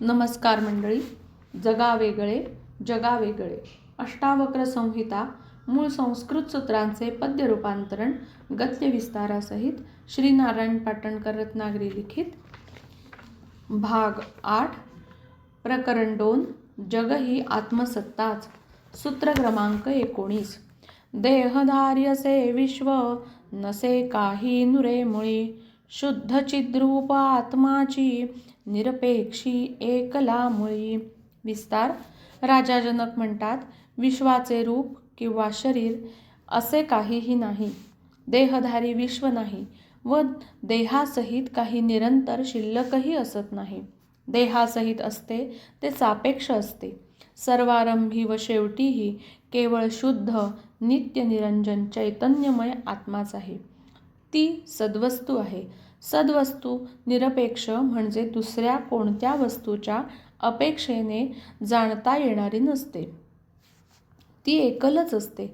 नमस्कार मंडळी. जगा वेगळे जगा वेगळे. अष्टावक्र संहिता मूळ संस्कृत सूत्रांचे पद्य रूपांतरण गद्य विस्तारासहित श्री नारायण पाटणकर रत्नागिरी लिखित. भाग आठ. प्रकरण दोन. जग ही आत्मसत्ताच. सूत्र क्रमांक एकोणीस. देहधार्यसे विश्व नसे काही नुरे मुळी. शुद्ध चिद्रूप आत्माची निरपेक्षी एकला मुळी विस्तार. राजा जनक म्हणतात विश्वाचे रूप किंवा शरीर असे काहीही नाही. देहधारी विश्व नाही व देहासहित काही निरंतर शिल्लकही असत नाही. देहासहित असते ते सापेक्ष असते. सर्वारंभी व शेवटीही केवळ शुद्ध नित्य निरंजन चैतन्यमय आत्माच आहे. ती सद्वस्तू आहे. सद्वस्तू निरपेक्ष म्हणजे दुसऱ्या कोणत्या वस्तूच्या अपेक्षेने जाणता येणारी नसते. ती एकलच असते.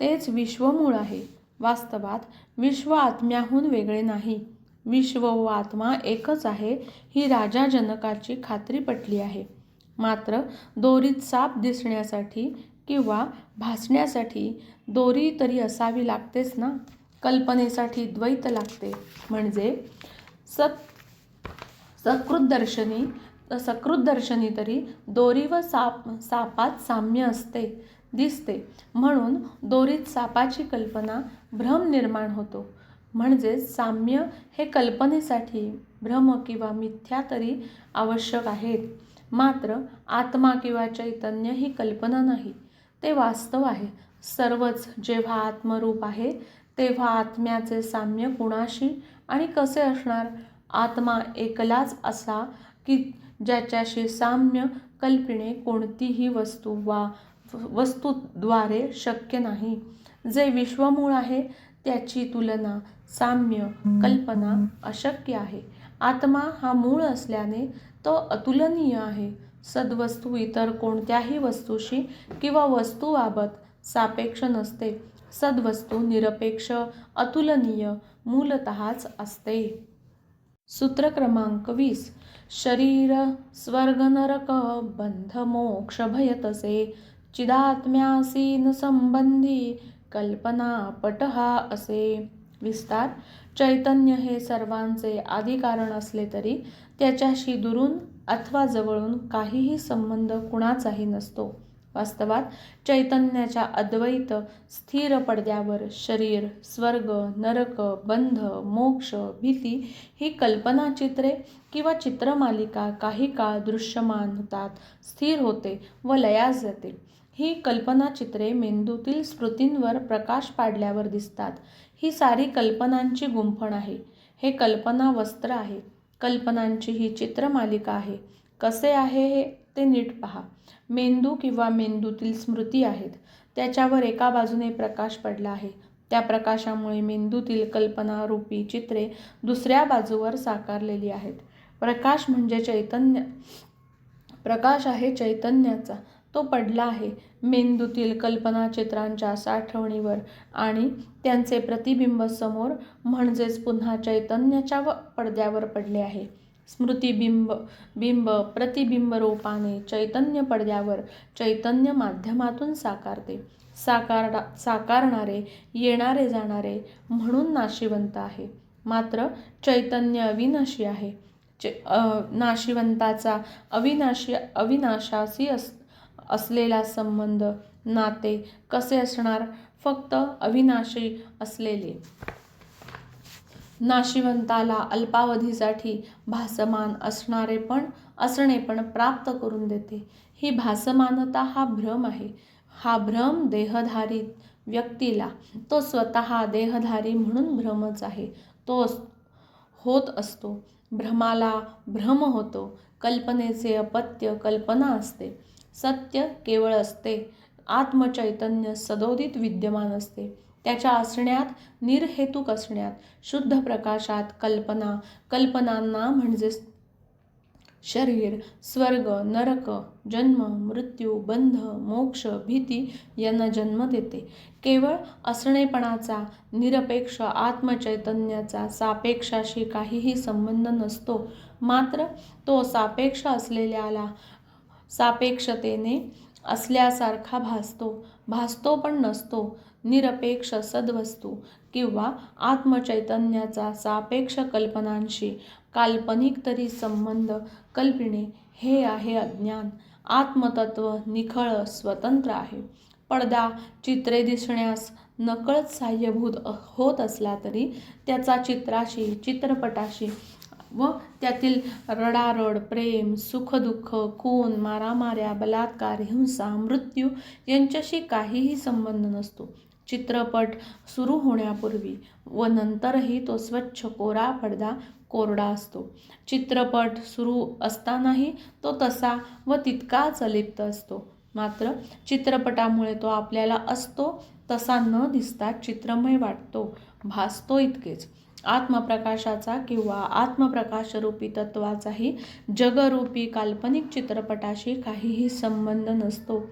तेच विश्वमूळ आहे. वास्तवात विश्व आत्म्याहून वेगळे नाही. विश्व व आत्मा एकच आहे ही राजा जनकाची खात्री पटली आहे. मात्र दोरीत साप दिसण्यासाठी किंवा भासण्यासाठी दोरी तरी असावी लागतेच ना? कल्पनेसाठी द्वैत लागते. म्हणजे सत सकृतदर्शनी सकृतदर्शनी तरी दोरी व साप सापात साम्य असते दिसते. म्हणून दोरीत सापाची कल्पना भ्रम निर्माण होतो. म्हणजेच साम्य हे कल्पनेसाठी भ्रम किंवा मिथ्या तरी आवश्यक आहेत मात्र आत्मा किंवा चैतन्य ही कल्पना नाही. ते वास्तव आहे. सर्वच जेव्हा आत्मरूप आहे तेव्हा आत्म्याचे साम्य कुणाशी आणि कसे असणार? आत्मा एकलाच असा की ज्याच्याशी साम्य कल्पिणे कोणतीही वस्तू वा वस्तूद्वारे शक्य नाही. जे विश्वमूळ आहे त्याची तुलना साम्य कल्पना अशक्य आहे. आत्मा हा मूळ असल्याने तो अतुलनीय आहे. सद्वस्तू इतर कोणत्याही वस्तूशी किंवा वस्तूबाबत सापेक्ष नसते. सद्वस्तू निरपेक्ष अतुलनीय मूलतःच असते. सूत्र क्रमांक वीस. शरीर स्वर्ग नरक बंध मोक्ष भयतसे चिदात्म्यासीन संबंधी कल्पना पटहा असे. विस्तार. चैतन्य हे सर्वांचे आदिकारण असले तरी त्याच्याशी दुरून अथवा जवळून काहीही संबंध कुणाचाही नसतो. वास्तवात चैतन्याच्या अद्वैत स्थिर पडद्यावर शरीर स्वर्ग नरक बंध मोक्ष भीती ही कल्पनाचित्रे किंवा चित्रमालिका काही काळ दृश्यमान होतात स्थिर होते व लयास जाते. ही कल्पनाचित्रे मेंदूतील स्मृतींवर प्रकाश पाडल्यावर दिसतात. ही सारी कल्पनांची गुंफण आहे. हे कल्पना वस्त्र आहे. कल्पनांची ही चित्रमालिका आहे. कसे आहे हे ते नीट पहा. मेंदू किंवा मेंदूतील स्मृती आहेत. त्याच्यावर एका बाजूने प्रकाश पडला आहे. त्या प्रकाशामुळे मेंदूतील कल्पनारूपी चित्रे दुसऱ्या बाजूवर साकारलेली आहेत. प्रकाश म्हणजे चैतन्य. प्रकाश आहे चैतन्याचा. तो पडला आहे. मेंदूतील कल्पनाचित्रांच्या साठवणीवर आणि त्यांचे प्रतिबिंब समोर म्हणजेच पुन्हा चैतन्याच्या व पडद्यावर पडले आहे. स्मृतिबिंब बिंब प्रतिबिंब रूपाने चैतन्य पडद्यावर चैतन्य माध्यमातून साकारते. साकार साकारणारे येणारे जाणारे म्हणून नाशिवंत आहे. मात्र चैतन्य अविनाशी आहे. चे नाशिवंताचा अविनाशी अविनाशाशी अस असलेला संबंध नाते कसे असणार? फक्त अविनाशी असलेले. नाशिवंताला अल्पावधीसाठी भासमान असणारे पण असणे पण प्राप्त करून देते. ही भासमानता हा भ्रम आहे. हा भ्रम देहधारी व्यक्तीला तो स्वतः देहधारी म्हणून भ्रमच आहे. तो होत असतो. भ्रमाला भ्रम होतो. कल्पनेचे अपत्य कल्पना असते. सत्य केवळ असते. आत्मचैतन्य सदोदित विद्यमान असते. त्याच्या असण्यात निर्हेतुक असण्यात शुद्ध प्रकाशात कल्पना कल्पनांना म्हणजेच शरीर स्वर्ग नरक जन्म मृत्यू बंध मोक्ष भीती यांना जन्म देते. केवळ असणेपणाचा निरपेक्ष आत्मचैतन्याचा सापेक्षाशी काहीही संबंध नसतो. मात्र तो सापेक्ष असलेल्याला सापेक्षतेने असल्यासारखा भासतो. भासतो पण नसतो. निरपेक्ष सद्वस्तू किंवा आत्मचैतन्याचा सापेक्ष कल्पनांशी काल्पनिक तरी संबंध कल्पिणे हे आहे अज्ञान. आत्मतत्व निखळ स्वतंत्र आहे. पडदा चित्रे दिसण्यास नकळत साह्यभूत होत असला तरी त्याचा चित्राशी चित्रपटाशी व त्यातील रडारड प्रेम सुखदुःख खून मारामाऱ्या बलात्कार हिंसा मृत्यू यांच्याशी काहीही संबंध नसतो. चित्रपट सुरू होण्यापूर्वी व नंतरही तो स्वच्छ कोरा पडदा कोरडा असतो. चित्रपट सुरू असतानाही तो तसा व तितकाच अलिप्त असतो. मात्र चित्रपटामुळे तो आपल्याला असतो तसा न दिसता चित्रमय वाटतो भासतो इतकेच. आत्मप्रकाशाचा किंवा आत्मप्रकाशरूपी तत्वाचाही जगरूपी काल्पनिक चित्रपटाशी काहीही संबंध नसतो.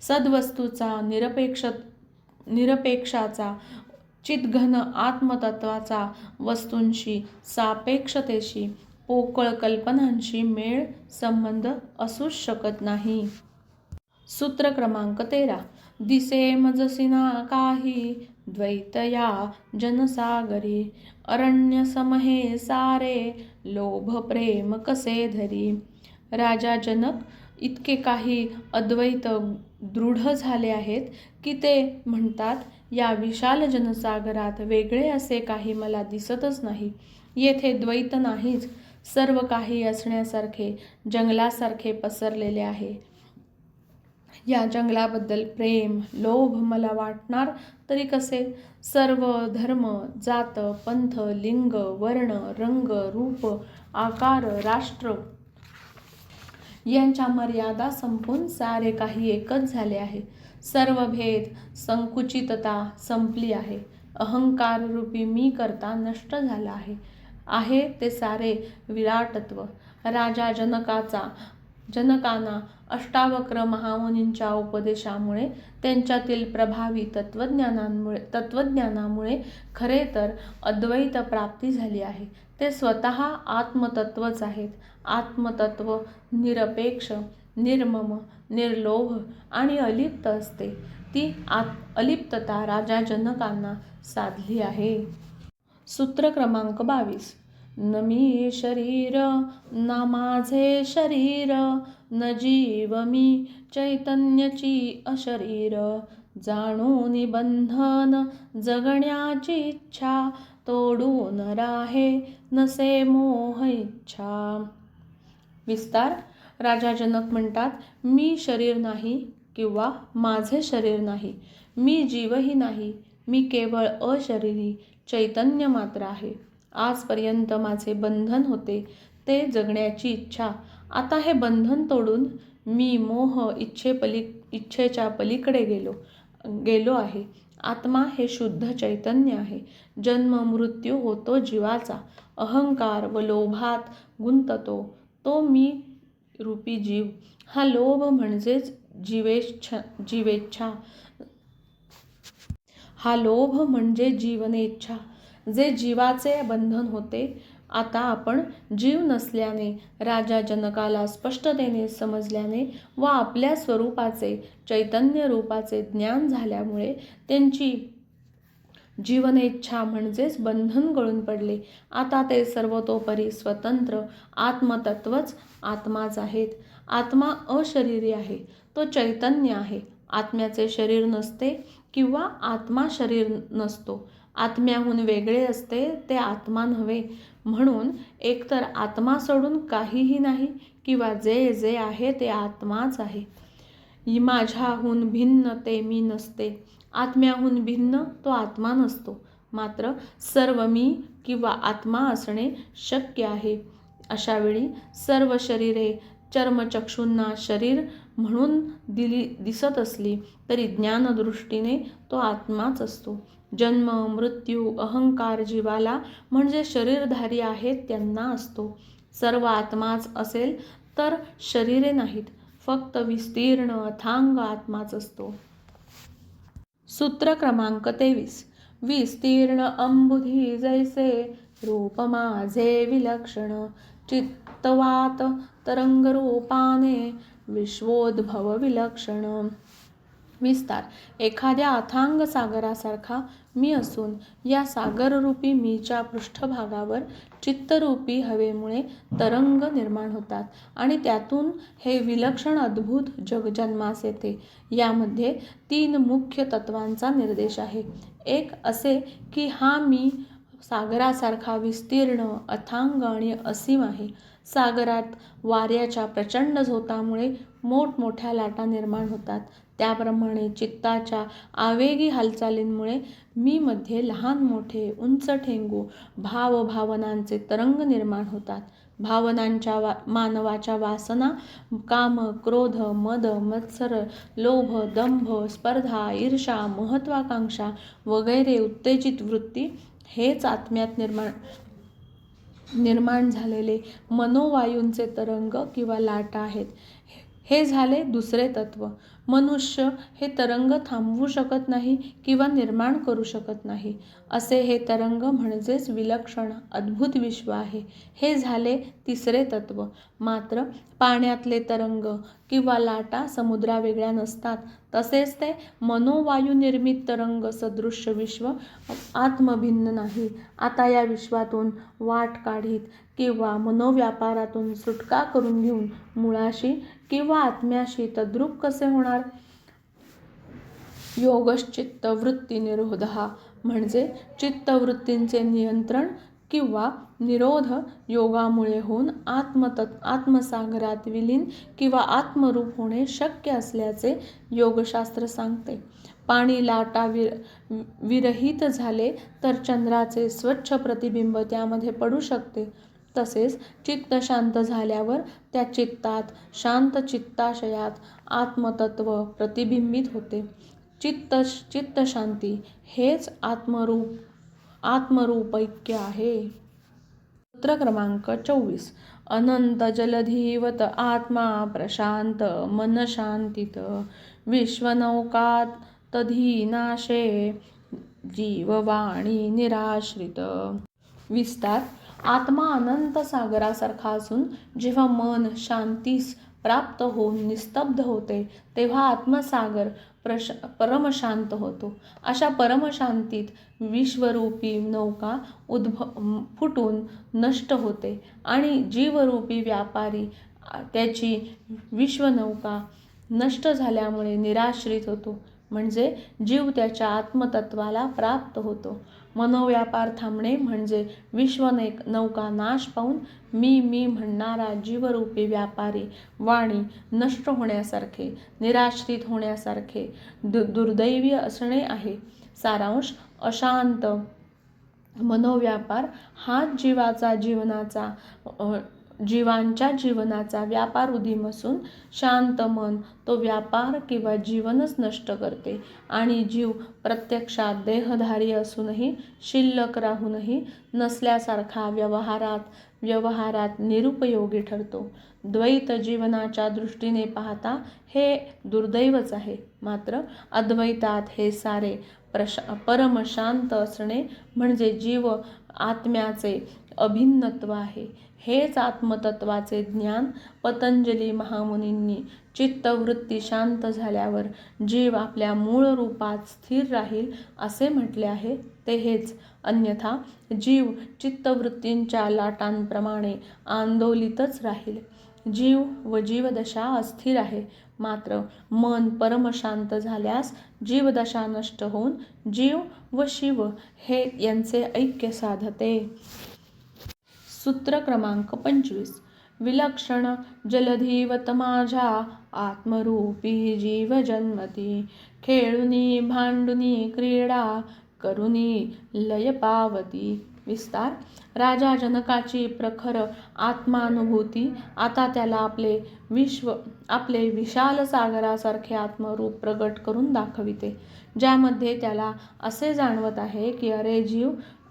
सद्वस्तूचा निरपेक्ष निरपेक्षाचा चितघन आत्मतत्वाचा वस्तूंशी सापेक्षतेशी पोकळ कल्पनांशी मेळ संबंध असूच शकत नाही. सूत्र क्रमांक तेरा. दिसे मजसिना काही द्वैतया जनसागरी अरण्य समहे सारे लोभ प्रेम कसे धरी? राजा जनक इतके काही अद्वैत दृढ झाले आहेत की ते म्हणतात या विशाल जनसागरात वेगळे असे काही मला दिसतच नाही. येथे द्वैत नाहीच. सर्व काही असण्यासारखे जंगलासारखे पसरलेले आहे. या जंगलाबद्दल प्रेम लोभ मला वाटणार तरी कसे? सर्व धर्म जात पंथ लिंग वर्ण रंग रूप आकार राष्ट्र यांच्या मर्यादा संपून सारे काही एकच झाले आहे. सर्व भेद संकुचितता संपली आहे. अहंकार रूपी मी करता नष्ट झाला आहे. आहे ते सारे विराटत्व. राजा जनकाचा जनकांना अष्टावक्र महामुनींच्या उपदेशामुळे त्यांच्यातील प्रभावी तत्त्वज्ञानांमुळे तत्त्वज्ञानामुळे खरे तर अद्वैत प्राप्ती झाली आहे. ते स्वतः आत्मतत्वच आहेत. आत्मतत्व निरपेक्ष निर्मम निर्लोभ आणि अलिप्त असते. ती आत अलिप्तता राजा जनकांना साधली आहे. सूत्र क्रमांक बावीस. न मी शरीर ना माझे शरीर न जीव मी चैतन्याची अशरीर. जाणून बंधन जगण्याची इच्छा तोडून राहे नसे मोह इच्छा. विस्तार. राजा जनक म्हणतात मी शरीर नाही किंवा माझे शरीर नाही मी जीवही नाही मी केवळ अशरीरी चैतन्य मात्र आहे. आजपर्यंत माझे बंधन होते ते जगण्याची इच्छा. आता हे बंधन तोडून मी मोह इच्छेपली इच्छेच्या पलीकडे गेलो गेलो आहे. आत्मा हे शुद्ध चैतन्य आहे. जन्म मृत्यू होतो जीवाचा. अहंकार व लोभात गुंततो तो मी रूपी जीव. हा लोभ म्हणजेच जीवेच्छ जीवेच्छा. हा लोभ म्हणजे जीवनेच्छा. जे जीवाचे बंधन होते आता आपण जीव नसल्याने राजा जनकाला स्पष्टतेने समजल्याने व आपल्या स्वरूपाचे चैतन्य रूपाचे ज्ञान झाल्यामुळे त्यांची जीवनेच्छा म्हणजेच बंधन गळून पडले. आता ते सर्वतोपरी स्वतंत्र आत्मतत्वच आत्माच आहेत. आत्मा अशरीरी आहे. तो चैतन्य आहे. आत्म्याचे शरीर नसते किंवा आत्मा शरीर नसतो. आत्म्याहून वेगळे असते ते आत्मा नव्हे. म्हणून एकतर आत्मा सोडून काहीही नाही किंवा जे जे आहे ते आत्माच आहे. माझ्याहून भिन्न ते मी नसते. आत्म्याहून भिन्न तो आत्मा नसतो. मात्र सर्व मी किंवा आत्मा असणे शक्य आहे. अशावेळी सर्व शरीरे चर्मचक्षूंना शरीर म्हणून दिली दिसत असली तरी ज्ञानदृष्टीने तो आत्माच असतो. जन्म मृत्यू अहंकार जीवाला म्हणजे शरीरधारी आहेत त्यांना असतो. सर्व आत्माच असेल तर शरीरे नाहीत फक्त विस्तीर्ण अथांग आत्माच असतो. सूत्र क्रमांक तेवीस. विस्तीर्ण अंबुधी जैसे रूप माझे विलक्षण. चित्तवात तरंगरूपाने विश्वोद्भव विलक्षण. विस्तार एखाद्या अथांग सागरासारखा मी असून या सागररूपी मीच्या पृष्ठभागावर चित्तरूपी हवेमुळे तरंग निर्माण होतात आणि त्यातून हे विलक्षण अद्भुत जगजन्मास येते. यामध्ये तीन मुख्य तत्वांचा निर्देश आहे. एक असे की हा मी सागरासारखा विस्तीर्ण अथांग आणि असीम आहे. सागरात वाऱ्याच्या प्रचंड झोतामुळे मोठमोठ्या लाटा निर्माण होतात. त्याप्रमाणे चित्ताच्या आवेगी हालचालींमुळे मी मध्ये लहान मोठे उंच ठेंगू भावभावनांचे तरंग निर्माण होतात. भावनांच्या वा मानवाच्या वासना काम क्रोध मद मत्सर लोभ दंभ स्पर्धा ईर्षा महत्वाकांक्षा वगैरे उत्तेजित वृत्ती हेच आत्म्यात निर्माण निर्माण झालेले मनोवायूंचे तरंग किंवा लाटा आहेत. हे झाले दुसरे तत्व. मनुष्य हे तरंग थांबवू शकत नाही किंवा निर्माण करू शकत नाही. असे हे तरंग म्हणजेच विलक्षण अद्भुत विश्व आहे. हे झाले तिसरे तत्व. मात्र पाण्यातले तरंग किंवा लाटा समुद्रावेगळ्या नसतात. तसेच ते मनोवायू निर्मित तरंग सदृश्य विश्व आत्मभिन्न नाही. आता या विश्वातून वाट काढीत किंवा मनोव्यापारातून सुटका करून घेऊन मुळाशी किंवा आत्म्याशी तद्रूप कसे होणार? योगश्चित्त वृत्ती निरोध म्हणजे चित्तवृत्तींचे नियंत्रण किंवा निरोध योगामुळे होऊन आत्मतत् आत्मसागरात विलीन किंवा आत्मरूप होणे शक्य असल्याचे योगशास्त्र सांगते. पाणी लाटा विर विरहित झाले तर चंद्राचे स्वच्छ प्रतिबिंब त्यामध्ये पडू शकते. तसेच चित्त शांत झाल्यावर त्या चित्तात शांत चित्ताशयात आत्मतत्व प्रतिबिंबित होते. चित्त चित्तशांती हेच आत्मरूप आत्मरूपैक्य आहे. सूत्र क्रमांक चोवीस. अनंत जलधीवत आत्मा प्रशांत मनशांतीत विश्वनौकात तधीनाशे जीववाणी निराश्रित. विस्तार आत्मा अनंत सागरासारखा असून जेव्हा मन शांतीस प्राप्त होऊन निस्तब्ध होते तेव्हा आत्मसागर प्रश परमशांत होतो. अशा परमशांतीत विश्वरूपी नौका उद्भ फुटून नष्ट होते आणि जीवरूपी व्यापारी त्याची विश्वनौका नष्ट झाल्यामुळे निराश्रित होतो. म्हणजे जीव त्याच्या आत्मतत्वाला प्राप्त होतो. मनोव्यापार थांबणे म्हणजे विश्वनेक नौका नाश पाहून मी मी म्हणणारा जीवरूपी व्यापारी वाणी नष्ट होण्यासारखे निराश्रित होण्यासारखे दु दुर्दैवी असणे आहे. सारांश अशांत मनोव्यापार हाच जीवाचा जीवनाचा जीवांच्या जीवनाचा व्यापार उदीम असून शांत मन तो व्यापार किंवा जीवनच नष्ट करते. आणि जीव प्रत्यक्षात देहधारी असूनही शिल्लक राहूनही नसल्यासारखा व्यवहारात व्यवहारात निरुपयोगी ठरतो. द्वैत जीवनाच्या दृष्टीने पाहता हे दुर्दैवच आहे. मात्र अद्वैतात हे सारे प्रशा परमशांत असणे म्हणजे जीव आत्म्याचे अभिन्नत्व आहे. हेच आत्मतत्वाचे ज्ञान पतंजली महामुनींनी चित्तवृत्ती शांत झाल्यावर जीव आपल्या मूळ रूपात स्थिर राहील असे म्हटले आहे. ते हेच. अन्यथा जीव चित्तवृत्तींच्या लाटांप्रमाणे आंदोलितच राहील. जीव व जीवदशा अस्थिर आहे. मात्र मन परमशांत झाल्यास जीवदशा नष्ट होऊन जीव व शिव हे यांचे ऐक्य साधते. सूत्र क्रमांक पंचवीस. विलक्षण जलधीवत माझ्या आत्मरूपी जीव जन्मती खेळुनी भांडुनी क्रीडा करुनी लय पावती. विस्तार. राजा जनकाची प्रखर आत्मानुभूती. आता त्याला आपले विश्व आपले विशाल सागरासारखे आत्मरूप प्रगट करून दाखविते. ज्यामध्ये त्याला असे जाणवत आहे की अरे जीव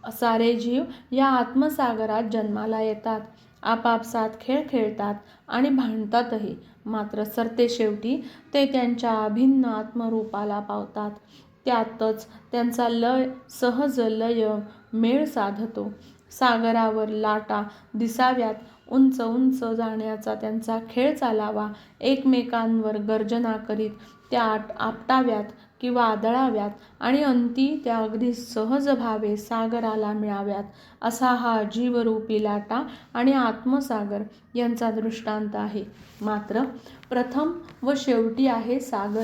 सारे जीव या आत्मसागरात जन्माला येतात. आपापसात खेळ खेळतात आणि भांडतातही. मात्र सरते शेवटी ते त्यांच्या अभिन्न आत्मरूपाला पावतात. त्यातच त्यांचा लय सहज लय मेळ साधतो. सागरावर लाटा दिसाव्यात. उंच उंच जाण्याचा त्यांचा खेळ चालावा. एकमेकांवर गर्जना करीत त्या आपटाव्यात. किंवा आदळाव्यात आणि अंती त्या अगदी सहज भावे सागराला मिळाव्यात असा हा जीवरूपी लाटा आणि आत्मसागर यांचा दृष्टांत आहे. मात्र प्रथम व शेवटी आहे सागर.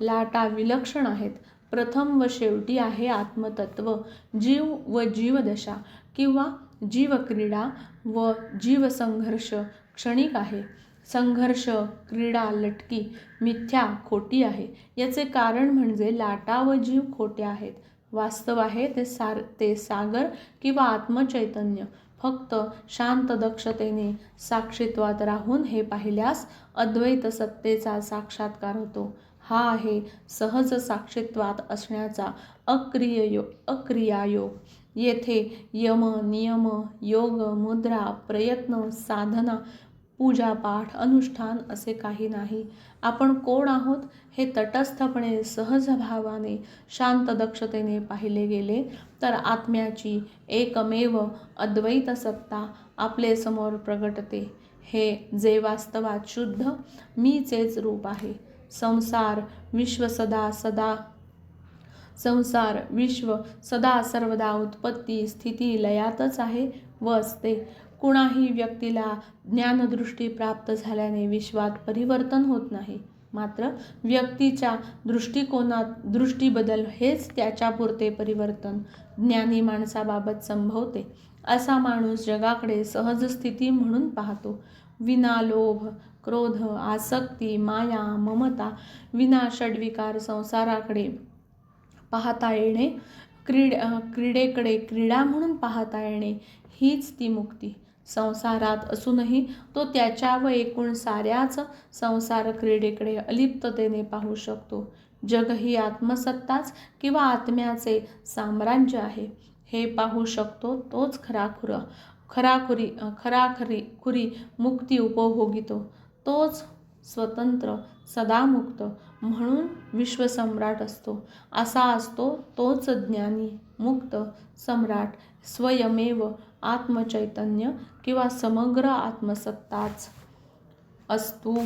लाटा विलक्षण आहेत. प्रथम व शेवटी आहे आत्मतत्व जीव व जीवदशा किंवा जीवक्रीडा व जीवसंघर्ष क्षणिक आहे. संघर्ष क्रीडा लटकी मिथ्या खोटी आहे. याचे कारण म्हणजे लाटा व जीव खोटे आहेत. वास्तव आहे ते सार ते सागर किंवा आत्मचैतन्य. फक्त शांत दक्षतेने साक्षीत्वात राहून हे पाहिल्यास अद्वैत सत्तेचा साक्षात्कार होतो. हा आहे सहज साक्षित्वात असण्याचा अक्रिय यो अक्रियायोग. येथे यम नियम योग मुद्रा प्रयत्न साधना पूजापाठ अनुष्ठान असे काही नाही. आपण कोण आहोत हे तटस्थपणे सहजभावाने शांत दक्षतेने पाहिले गेले तर आत्म्याची एकमेव अद्वैत सत्ता आपले समोर प्रगटते. हे जे वास्तवात शुद्ध मीचेच रूप आहे. संसार विश्व सदा सदा संसार विश्व सदा सर्वदा उत्पत्ती स्थिती लयातच आहे व असते. कुणाही व्यक्तीला ज्ञानदृष्टी प्राप्त झाल्याने विश्वात परिवर्तन होत नाही. मात्र व्यक्तीच्या दृष्टिकोनात दृष्टीबदल हेच त्याच्यापुरते परिवर्तन. ज्ञानी माणसाबाबत संभवते असा माणूस जगाकडे सहज स्थिती म्हणून पाहतो. विना लोभ क्रोध आसक्ती माया ममता विना षड्विकार संसाराकडे पाहता येणे क्रीड क्रीडेकडे क्रीडा म्हणून पाहता येणे हीच ती मुक्ती. संसारात असूनही तो त्याच्या व एकूण साऱ्याच संसार क्रीडेकडे अलिप्ततेने पाहू शकतो. जग ही आत्मसत्ताच किंवा आत्म्याचे साम्राज्य आहे. हे पाहू शकतो तोच खराखुरा खराखुरी खराखरी खुरी मुक्ती उपभोगितो. तोच स्वतंत्र सदामुक्त म्हणून विश्वसम्राट असतो. असा असतो तोच ज्ञानी मुक्त सम्राट स्वयमेव आत्मचैतन्य किंवा समग्र आत्मसत्ताच असतो.